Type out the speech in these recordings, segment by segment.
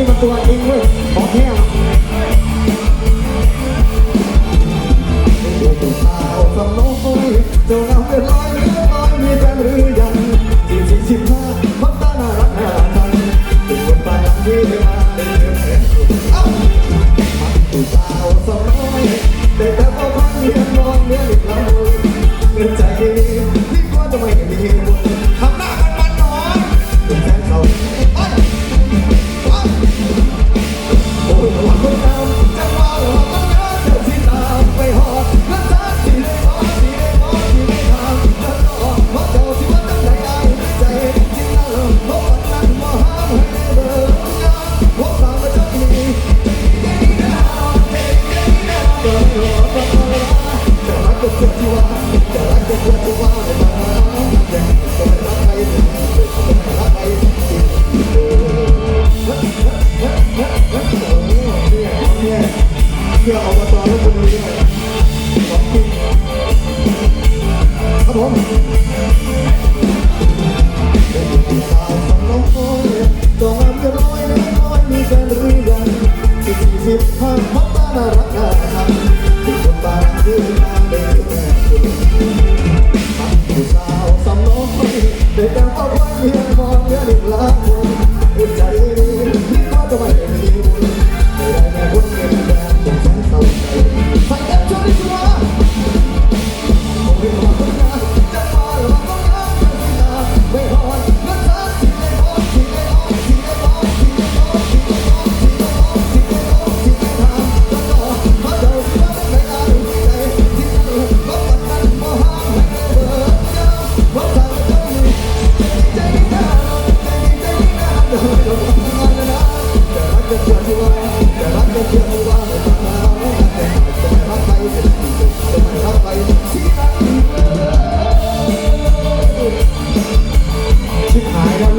ี่มันตัวจริงเว้ยของแท้เจ้าน้ำเป็นลอยเรือลอยมีแฟนหรือยังสี่สิบห้ามันตาน่ารักน่าชังเป็นคนตาหนักดี เพื่ออบตลบบุรีด้วยของจริงครับผม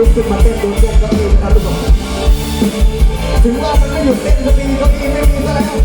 ลุกขึ้นมาเต้นดูเต้นก็มีครับทุกคนถึงว่ามันไม่หยุดเต้นก็มีก็มีไม่มีก็แล้ว